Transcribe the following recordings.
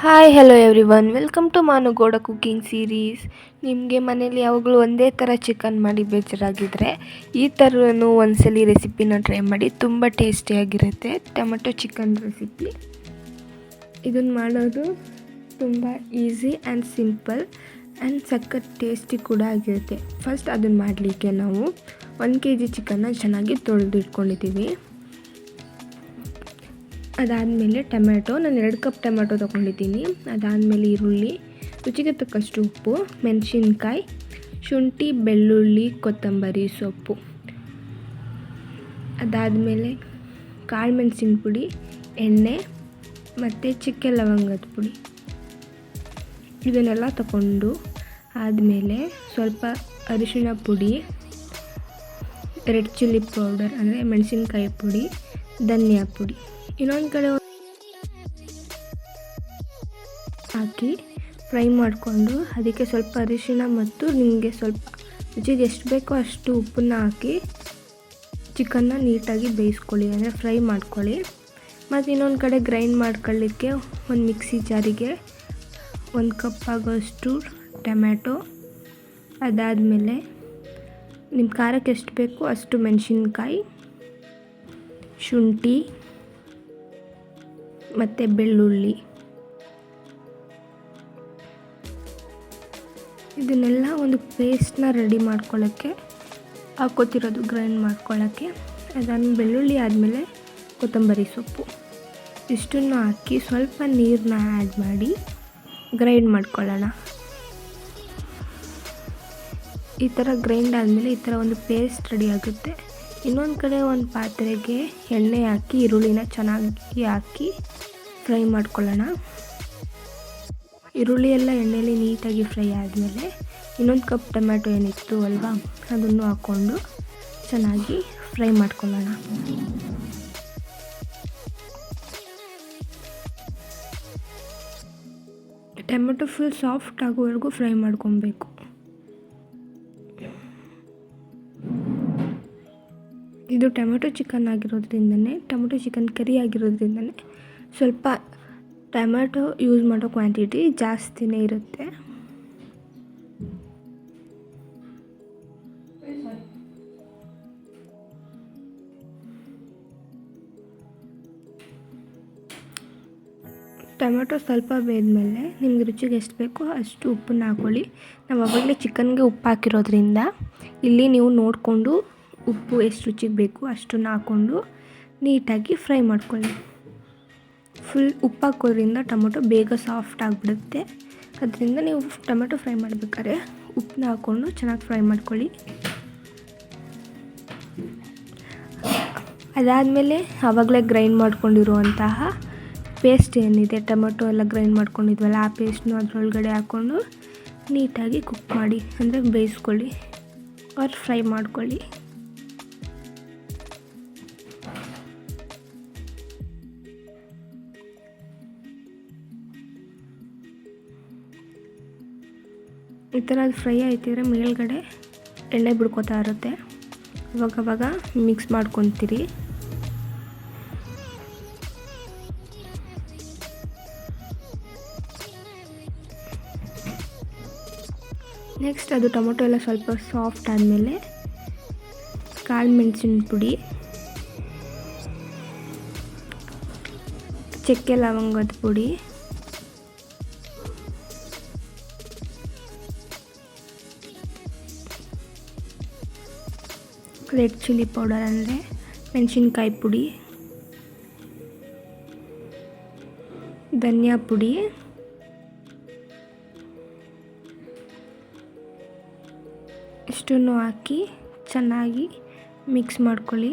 Hi hello everyone welcome to Manugowda cooking series ನಿಮಗೆ ಮನೇಲಿ ಯಾವಾಗಲೂ ಒಂದೇ ಥರ ಚಿಕನ್ ಮಾಡಿ ಬೇಜಾರಾಗಿದ್ದರೆ ಈ ಥರನೂ ಒಂದ್ಸಲಿ ರೆಸಿಪಿನ ಟ್ರೈ ಮಾಡಿ ತುಂಬ ಟೇಸ್ಟಿಯಾಗಿರುತ್ತೆ ಟೊಮೆಟೊ ಚಿಕನ್ ರೆಸಿಪಿ ಇದನ್ನು ಮಾಡೋದು ತುಂಬ ಈಸಿ ಆ್ಯಂಡ್ ಸಿಂಪಲ್ ಆ್ಯಂಡ್ ಸಖತ್ ಟೇಸ್ಟಿ ಕೂಡ ಆಗಿರುತ್ತೆ. ಫಸ್ಟ್ ಅದನ್ನು ಮಾಡಲಿಕ್ಕೆ ನಾವು ಒಂದು ಕೆ ಜಿ ಚಿಕನ್ನ ಚೆನ್ನಾಗಿ ತೊಳೆದು ಇಟ್ಕೊಂಡಿದ್ದೀವಿ ಅದಾದಮೇಲೆ ಟೊಮ್ಯಾಟೊ, ನಾನು ಎರಡು ಕಪ್ ಟೊಮ್ಯಾಟೊ ತೊಗೊಂಡಿದ್ದೀನಿ. ಅದಾದಮೇಲೆ ಈರುಳ್ಳಿ, ರುಚಿಗೆ ತಕ್ಕಷ್ಟು ಉಪ್ಪು, ಮೆಣಸಿನ್ಕಾಯಿ, ಶುಂಠಿ, ಬೆಳ್ಳುಳ್ಳಿ, ಕೊತ್ತಂಬರಿ ಸೊಪ್ಪು. ಅದಾದಮೇಲೆ ಕಾಳು ಮೆಣಸಿನ ಪುಡಿ, ಎಣ್ಣೆ ಮತ್ತು ಚಕ್ಕೆ ಲವಂಗದ ಪುಡಿ. ಇದನ್ನೆಲ್ಲ ತಗೊಂಡು ಆದಮೇಲೆ ಸ್ವಲ್ಪ ಅರಿಶಿನ ಪುಡಿ, ರೆಡ್ ಚಿಲ್ಲಿ ಪೌಡರ್ ಅಂದರೆ ಮೆಣಸಿನ್ಕಾಯಿ ಪುಡಿ, ಧನಿಯಾ ಪುಡಿ. ಇನ್ನೊಂದು ಕಡೆ ಹಾಕಿ ಫ್ರೈ ಮಾಡಿಕೊಂಡು ಅದಕ್ಕೆ ಸ್ವಲ್ಪ ಅರಿಶಿಣ ಮತ್ತು ನಿಮಗೆ ಸ್ವಲ್ಪ ರುಚಿಗೆ ಎಷ್ಟು ಬೇಕೋ ಅಷ್ಟು ಉಪ್ಪನ್ನ ಹಾಕಿ ಚಿಕನ್ನ ನೀಟಾಗಿ ಬೇಯಿಸ್ಕೊಳ್ಳಿ, ಅಂದರೆ ಫ್ರೈ ಮಾಡ್ಕೊಳ್ಳಿ. ಮತ್ತು ಇನ್ನೊಂದು ಕಡೆ ಗ್ರೈಂಡ್ ಮಾಡ್ಕೊಳ್ಳಿಕ್ಕೆ ಒಂದು ಮಿಕ್ಸಿ ಜಾರಿಗೆ ಒಂದು ಕಪ್ ಆಗೋಷ್ಟು ಟೊಮ್ಯಾಟೊ. ಅದಾದಮೇಲೆ ನಿಮ್ಮ ಖಾರಕ್ಕೆ ಎಷ್ಟು ಬೇಕೋ ಅಷ್ಟು ಮೆಣಸಿನ್ಕಾಯಿ, ಶುಂಠಿ ಮತ್ತು ಬೆಳ್ಳುಳ್ಳಿ. ಇದನ್ನೆಲ್ಲ ಒಂದು ಪೇಸ್ಟ್ನ ರೆಡಿ ಮಾಡ್ಕೊಳ್ಳೋಕ್ಕೆ ಹಾಕೋತಿರೋದು ಗ್ರೈಂಡ್ ಮಾಡ್ಕೊಳ್ಳೋಕ್ಕೆ ಅದಾದ ಬೆಳ್ಳುಳ್ಳಿ ಆದಮೇಲೆ ಕೊತ್ತಂಬರಿ ಸೊಪ್ಪು. ಇಷ್ಟನ್ನು ಹಾಕಿ ಸ್ವಲ್ಪ ನೀರನ್ನ ಆ್ಯಡ್ ಮಾಡಿ ಗ್ರೈಂಡ್ ಮಾಡ್ಕೊಳ್ಳೋಣ. ಈ ಥರ ಗ್ರೈಂಡ್ ಆದಮೇಲೆ ಈ ಥರ ಒಂದು ಪೇಸ್ಟ್ ರೆಡಿ ಆಗುತ್ತೆ. ಇನ್ನೊಂದು ಕಡೆ ಒಂದು ಪಾತ್ರೆಗೆ ಎಣ್ಣೆ ಹಾಕಿ, ಈರುಳ್ಳಿನ ಚೆನ್ನಾಗಿ ಹಾಕಿ ಫ್ರೈ ಮಾಡ್ಕೊಳ್ಳೋಣ. ಈರುಳ್ಳಿ ಎಲ್ಲ ಎಣ್ಣೆಯಲ್ಲಿ ನೀಟಾಗಿ ಫ್ರೈ ಆದಮೇಲೆ ಇನ್ನೊಂದು ಕಪ್ ಟೊಮ್ಯಾಟೊ ಏನಿತ್ತು ಅಲ್ವಾ, ಅದನ್ನು ಹಾಕ್ಕೊಂಡು ಚೆನ್ನಾಗಿ ಫ್ರೈ ಮಾಡ್ಕೊಳ್ಳೋಣ. ಟೊಮೆಟೊ ಫುಲ್ ಸಾಫ್ಟ್ ಆಗೋವರೆಗೂ ಫ್ರೈ ಮಾಡ್ಕೊಬೇಕು. ಇದು ಟೊಮೆಟೊ ಚಿಕನ್ ಆಗಿರೋದ್ರಿಂದನೇ, ಟೊಮೆಟೊ ಚಿಕನ್ ಕರಿ ಆಗಿರೋದ್ರಿಂದನೇ ಸ್ವಲ್ಪ ಟೊಮೆಟೊ ಯೂಸ್ ಮಾಡೋ ಕ್ವಾಂಟಿಟಿ ಜಾಸ್ತಿನೇ ಇರುತ್ತೆ. ಟೊಮೆಟೊ ಸ್ವಲ್ಪ ಬೇಯ್ದಮೇಲೆ ನಿಮ್ಗೆ ರುಚಿಗೆ ಎಷ್ಟು ಬೇಕೋ ಅಷ್ಟು ಉಪ್ಪನ್ನ ಹಾಕೊಳ್ಳಿ. ನಾವು ಅವಾಗಲೇ ಚಿಕನ್ಗೆ ಉಪ್ಪು ಹಾಕಿರೋದ್ರಿಂದ ಇಲ್ಲಿ ನೀವು ನೋಡಿಕೊಂಡು ಉಪ್ಪು ಎಷ್ಟು ರುಚಿಗೆ ಬೇಕು ಅಷ್ಟನ್ನು ಹಾಕ್ಕೊಂಡು ನೀಟಾಗಿ ಫ್ರೈ ಮಾಡ್ಕೊಳ್ಳಿ. ಫುಲ್ ಉಪ್ಪು ಹಾಕೋದ್ರಿಂದ ಟೊಮೊಟೊ ಬೇಗ ಸಾಫ್ಟ್ ಆಗಿಬಿಡುತ್ತೆ. ಅದರಿಂದ ನೀವು ಟೊಮೆಟೊ ಫ್ರೈ ಮಾಡಬೇಕಾದ್ರೆ ಉಪ್ಪನ್ನ ಹಾಕ್ಕೊಂಡು ಚೆನ್ನಾಗಿ ಫ್ರೈ ಮಾಡ್ಕೊಳ್ಳಿ. ಅದಾದಮೇಲೆ ಆವಾಗಲೇ ಗ್ರೈಂಡ್ ಮಾಡ್ಕೊಂಡಿರುವಂತಹ ಪೇಸ್ಟ್ ಏನಿದೆ, ಟೊಮೆಟೊ ಎಲ್ಲ ಗ್ರೈಂಡ್ ಮಾಡ್ಕೊಂಡಿದ್ವಲ್ಲ ಆ ಪೇಸ್ಟ್ನು ಅದರೊಳಗಡೆ ಹಾಕ್ಕೊಂಡು ನೀಟಾಗಿ ಕುಕ್ ಮಾಡಿ, ಅಂದರೆ ಬೇಯಿಸ್ಕೊಳ್ಳಿ ಅವ್ರು ಫ್ರೈ ಮಾಡ್ಕೊಳ್ಳಿ. ಈ ಥರ ಅದು ಫ್ರೈ ಆಯ್ತಿದ್ರೆ ಮೇಲ್ಗಡೆ ಎಣ್ಣೆ ಬಿಡ್ಕೋತಾ ಇರುತ್ತೆ. ಅವಾಗವಾಗ ಮಿಕ್ಸ್ ಮಾಡ್ಕೊತೀರಿ. ನೆಕ್ಸ್ಟ್ ಅದು ಟೊಮೊಟೊ ಎಲ್ಲ ಸ್ವಲ್ಪ ಸಾಫ್ಟ್ ಆದಮೇಲೆ ಕಾಳು ಮೆಣಸಿನ ಪುಡಿ. ಚಕ್ಕೆ ಲವಂಗದ ಪುಡಿ. ರೆಡ್ ಚಿಲ್ಲಿ ಪೌಡರ್ ಅಂದರೆ ಮೆಣಸಿನ್ಕಾಯಿ ಪುಡಿ ಧನಿಯಾ ಪುಡಿ ಇಷ್ಟನ್ನು ಹಾಕಿ ಚೆನ್ನಾಗಿ ಮಿಕ್ಸ್ ಮಾಡ್ಕೊಳ್ಳಿ.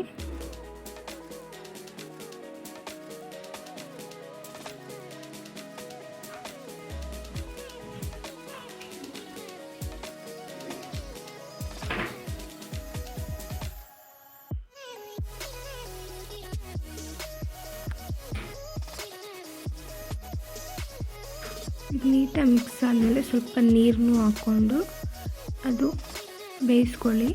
ನೀಟಾಗಿ ಮಿಕ್ಸ್ ಆದಮೇಲೆ ಸ್ವಲ್ಪ ನೀರನ್ನು ಹಾಕ್ಕೊಂಡು ಅದು ಬೇಯಿಸ್ಕೊಳ್ಳಿ.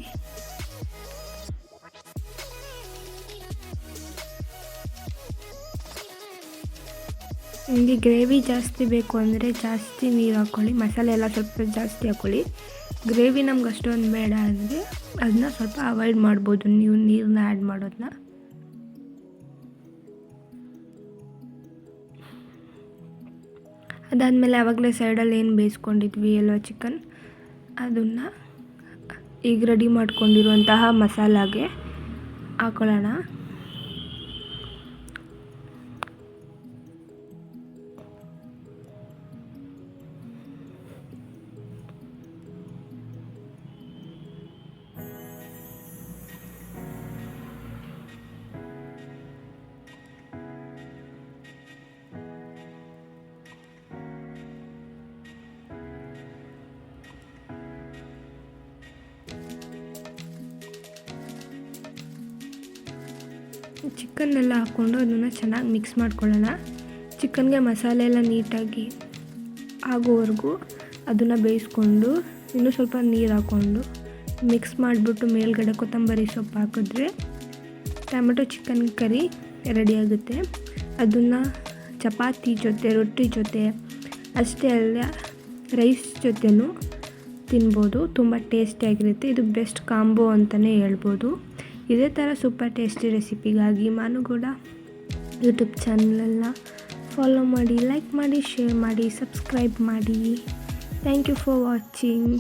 ನಿಮಗೆ ಗ್ರೇವಿ ಜಾಸ್ತಿ ಬೇಕು ಅಂದರೆ ಜಾಸ್ತಿ ನೀರು ಹಾಕ್ಕೊಳ್ಳಿ. ಮಸಾಲೆ ಎಲ್ಲ ಸ್ವಲ್ಪ ಜಾಸ್ತಿ ಹಾಕ್ಕೊಳ್ಳಿ. ಗ್ರೇವಿ ನಮ್ಗೆ ಅಷ್ಟೊಂದು ಬೇಡ ಅಂದರೆ ಅದನ್ನ ಸ್ವಲ್ಪ ಅವಾಯ್ಡ್ ಮಾಡ್ಬೋದು. ನೀವು ನೀರನ್ನ ಆ್ಯಡ್ ಮಾಡೋದನ್ನ. ಅದಾದಮೇಲೆ ಆವಾಗಲೇ ಸೈಡಲ್ಲಿ ಏನು ಬೇಯಿಸ್ಕೊಂಡಿದ್ವಿ ಅಲ್ವ ಚಿಕನ್ ಅದನ್ನು ಈಗ ರೆಡಿ ಮಾಡ್ಕೊಂಡಿರುವಂತಹ ಮಸಾಲಾಗೆ ಹಾಕೊಳ್ಳೋಣ. ಚಿಕನ್ನೆಲ್ಲ ಹಾಕ್ಕೊಂಡು ಅದನ್ನು ಚೆನ್ನಾಗಿ ಮಿಕ್ಸ್ ಮಾಡ್ಕೊಳ್ಳೋಣ. ಚಿಕನ್ಗೆ ಮಸಾಲೆ ಎಲ್ಲ ನೀಟಾಗಿ ಆಗೋವರೆಗೂ ಅದನ್ನು ಬೇಯಿಸ್ಕೊಂಡು ಇನ್ನೂ ಸ್ವಲ್ಪ ನೀರು ಹಾಕ್ಕೊಂಡು ಮಿಕ್ಸ್ ಮಾಡಿಬಿಟ್ಟು ಮೇಲ್ಗಡೆ ಕೊತ್ತಂಬರಿ ಸೊಪ್ಪು ಹಾಕಿದ್ರೆ ಟೊಮೆಟೊ ಚಿಕನ್ ಕರಿ ರೆಡಿ ಆಗುತ್ತೆ. ಅದನ್ನು ಚಪಾತಿ ಜೊತೆ, ರೊಟ್ಟಿ ಜೊತೆ, ಅಷ್ಟೇ ಅಲ್ಲ ರೈಸ್ ಜೊತೆನೂ ತಿನ್ಬೋದು. ತುಂಬ ಟೇಸ್ಟಿಯಾಗಿರುತ್ತೆ ಇದು ಬೆಸ್ಟ್ ಕಾಂಬೋ ಅಂತಲೇ ಹೇಳ್ಬೋದು. ಇದೇ ಥರ ಸೂಪರ್ ಟೇಸ್ಟಿ ರೆಸಿಪಿಗಾಗಿ ಮಾನುಗೌಡ ಯೂಟ್ಯೂಬ್ ಚಾನಲನ್ನು ಫಾಲೋ ಮಾಡಿ, ಲೈಕ್ ಮಾಡಿ, ಶೇರ್ ಮಾಡಿ, ಸಬ್ಸ್ಕ್ರೈಬ್ ಮಾಡಿ. Thank you for watching.